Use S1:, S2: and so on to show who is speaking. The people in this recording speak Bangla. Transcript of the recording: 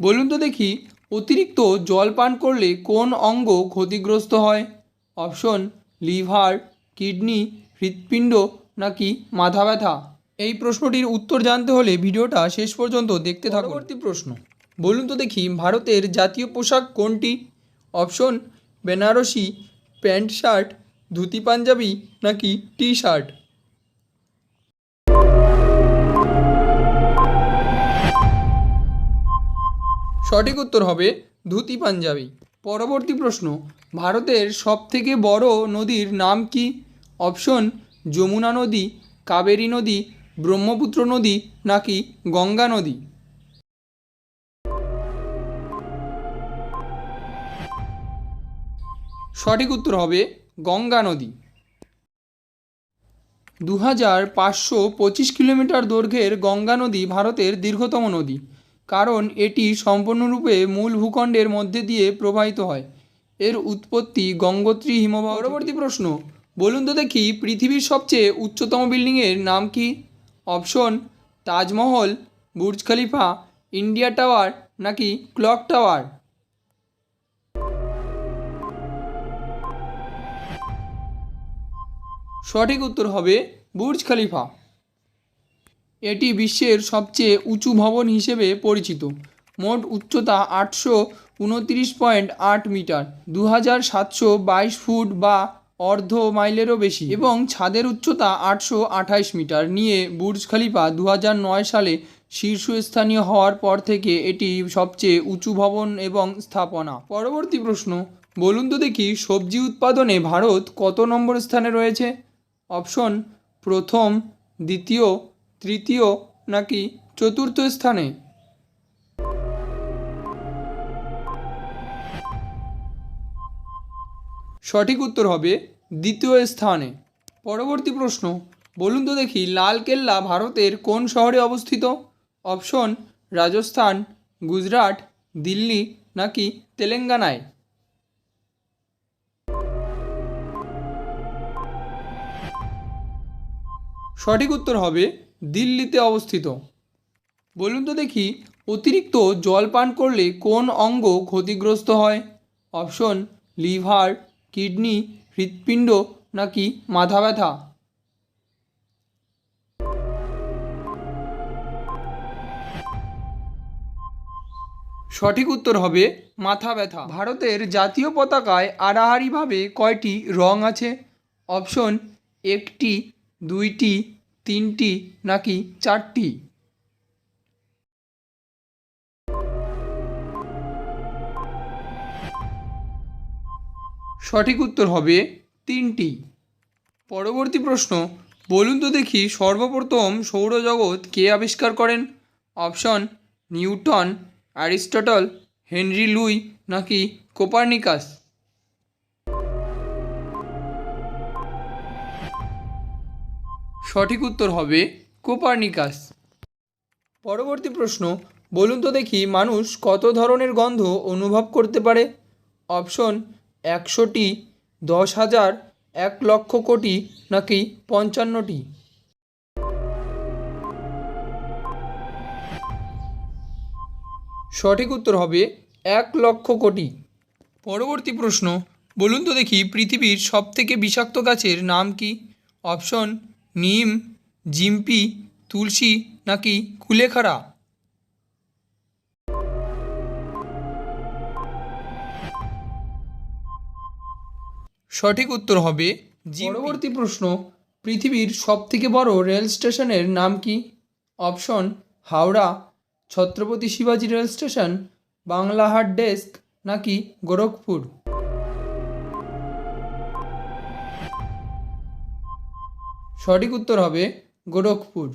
S1: বলুন তো দেখি অতিরিক্ত জল পান করলে কোন অঙ্গ ক্ষতিগ্রস্ত হয়? অপশন লিভার কিডনি হৃৎপিণ্ড নাকি মাথা ব্যথা? এই প্রশ্নটির উত্তর জানতে হলে ভিডিওটা শেষ পর্যন্ত দেখতে থাকুন। পরবর্তী প্রশ্ন। বলুন তো দেখি ভারতের জাতীয় পোশাক কোনটি? Option Benarasi pant shirt dhoti Punjabi নাকি টি শার্ট সঠিক উত্তর হবে ধুতি পাঞ্জাবি। পরবর্তী প্রশ্ন, ভারতের সবথেকে বড় নদীর নাম কি? অপশন, যমুনা নদী, কাবেরী নদী, ব্রহ্মপুত্র নদী নাকি গঙ্গা নদী? সঠিক উত্তর হবে গঙ্গা নদী। দু হাজার পাঁচশো পঁচিশ কিলোমিটার দৈর্ঘ্যের গঙ্গা নদী ভারতের দীর্ঘতম নদী। কারণ এটি সম্পূর্ণরূপে মূল ভূখণ্ডের মধ্যে দিয়ে প্রবাহিত হয়। এর উৎপত্তি গঙ্গোত্রী হিমবাহ। পরবর্তী প্রশ্ন, বলুন তো দেখি পৃথিবীর সবচেয়ে উচ্চতম বিল্ডিংয়ের নাম কি? Option, Taj Mahal, Burj Khalifa, India tower নাকি ক্লক টাওয়ার? সঠিক উত্তর হবে বুর্জ খলিফা। এটি বিশ্বের সবচেয়ে উঁচু ভবন হিসেবে পরিচিত। মোট উচ্চতা আটশো উনত্রিশ পয়েন্ট আট মিটার দু হাজার সাতশো বাইশ ফুট বা অর্ধ মাইলেরও বেশি এবং ছাদের উচ্চতা আটশো আঠাইশ মিটার। নিয়ে বুর্জ খালিফা দু নয় সালে শীর্ষস্থানীয় হওয়ার পর থেকে এটি সবচেয়ে উঁচু ভবন এবং স্থাপনা। পরবর্তী প্রশ্ন, বলুন তো দেখি সবজি উৎপাদনে ভারত কত নম্বর স্থানে রয়েছে? অপশন, প্রথম, দ্বিতীয় তৃতীয় নাকি চতুর্থ স্থানে? সঠিক উত্তর হবে দ্বিতীয় স্থানে। পরবর্তী প্রশ্ন, বলুন তো দেখি লাল কেল্লা ভারতের কোন শহরে অবস্থিত? অপশন, রাজস্থান, গুজরাট, দিল্লি নাকি তেলেঙ্গানায়? সঠিক উত্তর হবে দিল্লিতে অবস্থিত। বলুন তো দেখি, অতিরিক্ত জল পান করলে কোন অঙ্গ ক্ষতিগ্রস্ত হয়? অপশন, লিভার, কিডনি, হৃৎপিণ্ড নাকি মাথা ব্যথা? সঠিক উত্তর হবে মাথা ব্যথা। ভারতের জাতীয় পতাকায় আড়াআড়িভাবে কয়টি রং আছে? অপশন, একটি, দুইটি তিনটি নাকি চারটি? সঠিক উত্তর হবে তিনটি। পরবর্তী প্রশ্ন, বলুন তো দেখি সর্বপ্রথম সৌরজগৎ কে আবিষ্কার করেন? Option, Newton, Aristotle, Henry Louis নাকি কোপার্নিকাস? সঠিক উত্তর হবে কোপার্নিকাস। পরবর্তী প্রশ্ন, বলুন তো দেখি মানুষ কত ধরনের গন্ধ অনুভব করতে পারে? অপশন, একশোটি দশ হাজার এক লক্ষ কোটি নাকি পঞ্চান্নটি? সঠিক উত্তর হবে এক লক্ষ কোটি। পরবর্তী প্রশ্ন, বলুন তো দেখি পৃথিবীর সবথেকে বিষাক্ত গাছের নাম কি? অপশন নিম, জিম্পি, তুলসী নাকি কুলেখাড়া? সঠিক উত্তর হবে পরবর্তী প্রশ্ন, পৃথিবীর সবথেকে বড় রেল স্টেশনের নাম কি? অপশন, হাওড়া। ছত্রপতি শিবাজি রেল স্টেশন, বাংলাহাট ডেস্ক নাকি গোরখপুর? সঠিক উত্তর হবে গোরখপুর।